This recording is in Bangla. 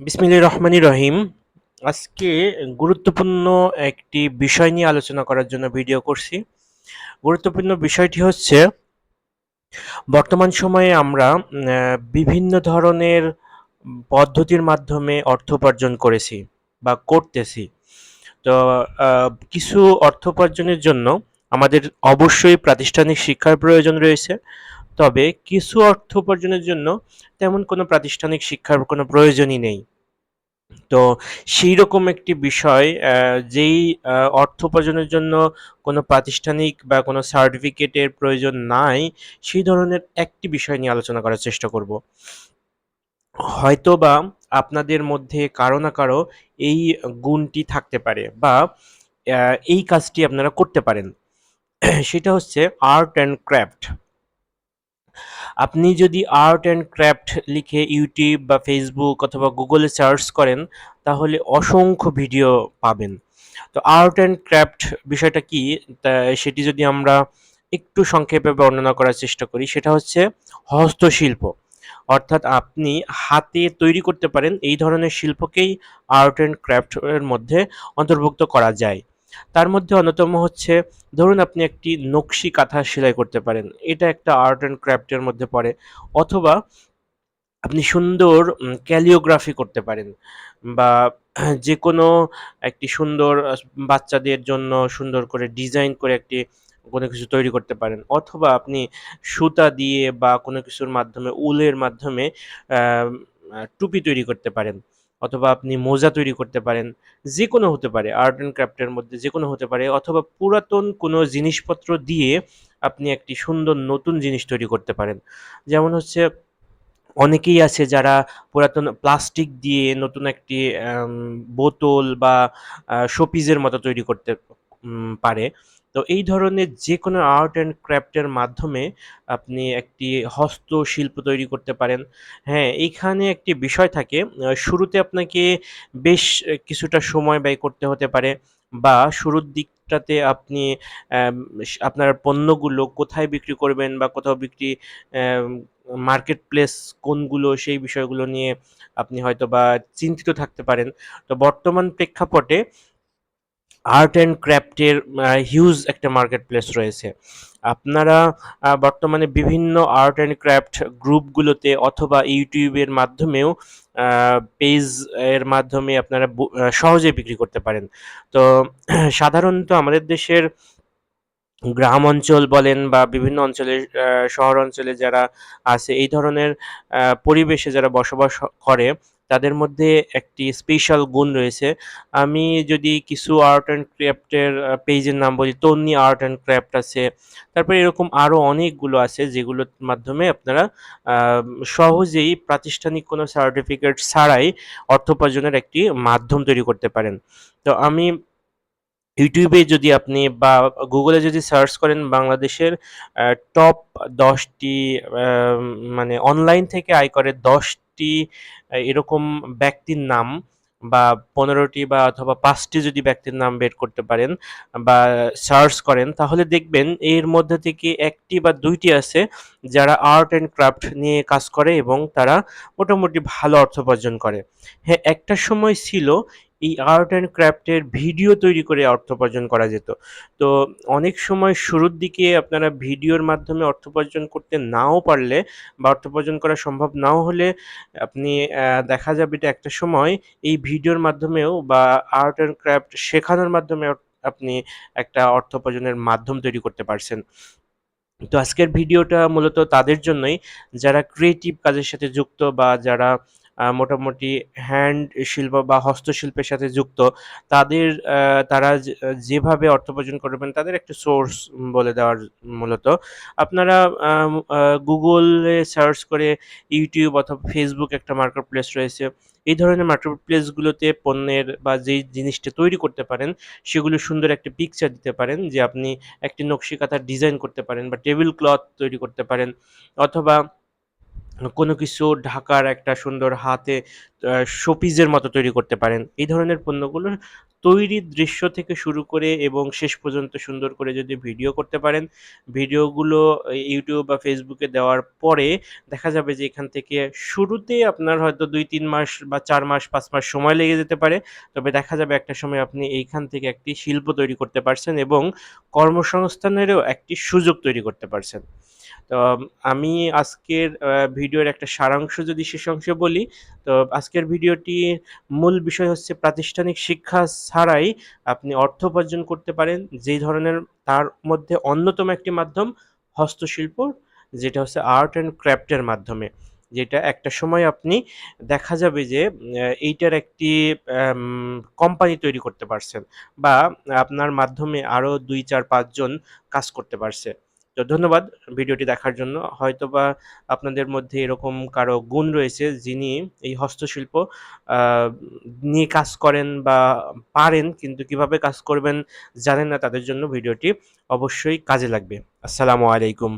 বিসমিল্লাহির রহমানি রহিম। আজকে গুরুত্বপূর্ণ একটি বিষয় নিয়ে আলোচনা করার জন্য ভিডিও করছি। গুরুত্বপূর্ণ বিষয়টি হচ্ছে, বর্তমান সময়ে আমরা বিভিন্ন ধরনের পদ্ধতির মাধ্যমে অর্থ উপার্জন করেছি বা করতেছি। তো কিছু অর্থ উপার্জনের জন্য আমাদের অবশ্যই প্রাতিষ্ঠানিক শিক্ষার প্রয়োজন রয়েছে। তবে কিছু অর্থ উপার্জনের জন্য তেমন কোনো প্রাতিষ্ঠানিক শিক্ষার কোনো প্রয়োজনই নেই। তো সেইরকম একটি বিষয় যেই অর্থ উপার্জনের জন্য কোনো প্রাতিষ্ঠানিক বা কোনো সার্টিফিকেটের প্রয়োজন নাই, সেই ধরনের একটি বিষয় নিয়ে আলোচনা করার চেষ্টা করব। হয়তোবা আপনাদের মধ্যে কারও না কারও এই গুণটি থাকতে পারে বা এই কাজটি আপনারা করতে পারেন। সেটা হচ্ছে আর্ট অ্যান্ড ক্রাফট। আপনি যদি আর্ট অ্যান্ড ক্রাফট লিখে ইউটিউব বা ফেসবুক অথবা গুগলে সার্চ করেন, তাহলে অসংখ্য ভিডিও পাবেন। তো আর্ট অ্যান্ড ক্রাফট বিষয়টা কি? সেটি যদি আমরা একটু সংক্ষেপে বর্ণনা করার চেষ্টা করি, সেটা হচ্ছে হস্তশিল্প। অর্থাৎ আপনি হাতে তৈরি করতে পারেন এই ধরনের শিল্পকেই আর্ট অ্যান্ড ক্রাফট এর মধ্যে অন্তর্ভুক্ত করা যায়। তার মধ্যে অন্যতম হচ্ছে, ধরুন আপনি একটি নকশি কাঁথা সেলাই করতে পারেন। এটা একটা আর্ট অ্যান্ড ক্রাফট এর মধ্যে পড়ে। অথবা আপনি সুন্দর ক্যালিওগ্রাফি করতে পারেন, বা যে কোনো একটি সুন্দর, বাচ্চাদের জন্য সুন্দর করে ডিজাইন করে একটি কোনো কিছু তৈরি করতে পারেন। অথবা আপনি সুতা দিয়ে বা কোনো কিছুর মাধ্যমে, উলের মাধ্যমে টুপি তৈরি করতে পারেন। অথবা আপনি মোজা তৈরি করতে পারেন। যে কোনো হতে পারে, আর্ট অ্যান্ড ক্রাফট মধ্যে যে কোনো হতে পারে, অথবা পুরাতন কোনো জিনিসপত্র দিয়ে আপনি একটি সুন্দর নতুন জিনিস তৈরি করতে পারেন। যেমন হচ্ছে, অনেকেই আছে যারা পুরাতন প্লাস্টিক দিয়ে নতুন একটি বোতল বা শোপিজের মতো তৈরি করতে পারে। তো এই ধরনের যে কোনো আর্ট অ্যান্ড ক্রাফট এর মাধ্যমে আপনি একটি হস্তশিল্প তৈরি করতে পারেন। হ্যাঁ, এইখানে একটি বিষয় থাকে শুরুতে আপনাকে বেশ কিছুটা সময় ব্যয় করতে হতে পারে বা শুরুর দিকটাতে আপনি আপনার পণ্যগুলো কোথায় বিক্রি করবেন বা কোথাও বিক্রি মার্কেট প্লেস কোনগুলো সেই বিষয়গুলো নিয়ে আপনি হয়তো বা চিন্তিত থাকতে পারেন। তো বর্তমান প্রেক্ষাপটে আর্ট অ্যান্ড ক্র্যাফ্টের হিউজ একটা মার্কেট প্লেস রয়েছে। আপনারা বর্তমানে বিভিন্ন আর্ট অ্যান্ড ক্রাফট গ্রুপগুলোতে অথবা ইউটিউবের মাধ্যমেও পেজ এর মাধ্যমে আপনারা সহজে বিক্রি করতে পারেন। তো, সাধারণত আমাদের দেশের গ্রাম অঞ্চল বলেন বা বিভিন্ন অঞ্চলের আ শহর অঞ্চলে যারা আছে এই ধরনের পরিবেশে যারা বসবাস করে তাদের মধ্যে একটি স্পেশাল গুণ রয়েছে। আমি যদি কিছু আর্ট অ্যান্ড আ পেজের নাম বলি, তন্নি আর্ট অ্যান্ড ক্রাফট আছে। তারপরে এরকম আরও অনেকগুলো আছে যেগুলোর মাধ্যমে আপনারা সহজেই প্রাতিষ্ঠানিক কোনো সার্টিফিকেট ছাড়াই অর্থ উপার্জনের একটি মাধ্যম তৈরি করতে পারেন। তো আমি এ যদি আপনি বা গুগলে যদি সার্চ করেন বাংলাদেশের টপ দশটি মানে অনলাইন থেকে আয় করে ১০ টি আ এরকম ব্যক্তির নাম বা পনেরোটি বা অথবা পাঁচটি যদি ব্যক্তির নাম বের করতে পারেন বা সার্চ করেন তাহলে দেখবেন এর মধ্যে থেকে একটি বা দুইটি আছে যারা আর্ট অ্যান্ড ক্রাফট নিয়ে কাজ করে এবং তারা মোটামুটি ভালো অর্থ উপার্জন করে। হ্যাঁ, একটা সময় ছিল এই আর্ট অ্যান্ড ক্রাফট ভিডিও তৈরি করে অর্থ উপার্জন করা যেত। তো অনেক সময় শুরুর দিকে আপনারা ভিডিওর মাধ্যমে অর্থ উপার্জন করতে নাও পারলে বা অর্থ উপার্জন করা সম্ভব নাও হলে আপনি দেখা যাবে এটা একটা সময় এই ভিডিওর মাধ্যমেও বা আর্ট অ্যান্ড ক্রাফট শেখানোর মাধ্যমে আপনি একটা অর্থ উপার্জনের মাধ্যম তৈরি করতে পারছেন। তো আজকের ভিডিওটা মূলত তাদের জন্যই যারা ক্রিয়েটিভ কাজের সাথে যুক্ত বা যারা মোটামুটি হ্যান্ড শিল্প বা হস্তশিল্পের সাথে যুক্ত তাদের তারা যেভাবে অর্থ উপার্জন করবেন তাদের একটা সোর্স বলে দেওয়ার মূলত। আপনারা এ সার্চ করে ইউটিউব অথবা ফেসবুক একটা মার্কেট প্লেস রয়েছে। এই ধরনের মার্কেট প্লেস গুলোতে পণ্যের বা যেই জিনিসটা তৈরি করতে পারেন, সেগুলো সুন্দর একটা পিকচার দিতে পারেন, যে আপনি একটি নকশি কাঁথার ডিজাইন করতে পারেন বা টেবিল ক্লথ তৈরি করতে পারেন অথবা কোনো কিছু ঢাকার একটা সুন্দর হাতে শোপিজের মতো তৈরি করতে পারেন। এই ধরনের পণ্যগুলো তৈরির দৃশ্য থেকে শুরু করে এবং শেষ পর্যন্ত সুন্দর করে যদি ভিডিও করতে পারেন, ভিডিওগুলো ইউটিউব বা ফেসবুকে দেওয়ার পরে দেখা যাবে যে এখান থেকে শুরুতে আপনার হয়তো ২-৩ মাস বা চার মাস পাঁচ মাস সময় লেগে যেতে পারে। তবে দেখা যাবে একটা সময় আপনি এইখান থেকে একটি শিল্প তৈরি করতে পারছেন এবং কর্মসংস্থানেরও একটি সুযোগ তৈরি করতে পারছেন। তো আমি আজকের ভিডিওর একটা সারাংশ যদি শেষ অংশে বলি, তো আজকের ভিডিওটি মূল বিষয় হচ্ছে প্রাতিষ্ঠানিক শিক্ষা ছাড়াই আপনি অর্থ উপার্জন করতে পারেন। যেই ধরনের তার মধ্যে অন্যতম একটি মাধ্যম হস্তশিল্প, যেটা হচ্ছে আর্ট অ্যান্ড ক্রাফট এর মাধ্যমে। যেটা একটা সময় আপনি দেখা যাবে যে এইটার একটি কোম্পানি তৈরি করতে পারছেন বা আপনার মাধ্যমে আরও দুই চার পাঁচজন কাজ করতে পারছে। তো ধন্যবাদ ভিডিওটি দেখার জন্য। হয়তোবা আপনাদের মধ্যে এরকম কারও গুণ রয়েছে যিনি এই হস্তশিল্প নিয়ে কাজ করেন বা পারেন কিন্তু কীভাবে কাজ করবেন জানেন না, তাদের জন্য ভিডিওটি অবশ্যই কাজে লাগবে। আসসালামু আলাইকুম।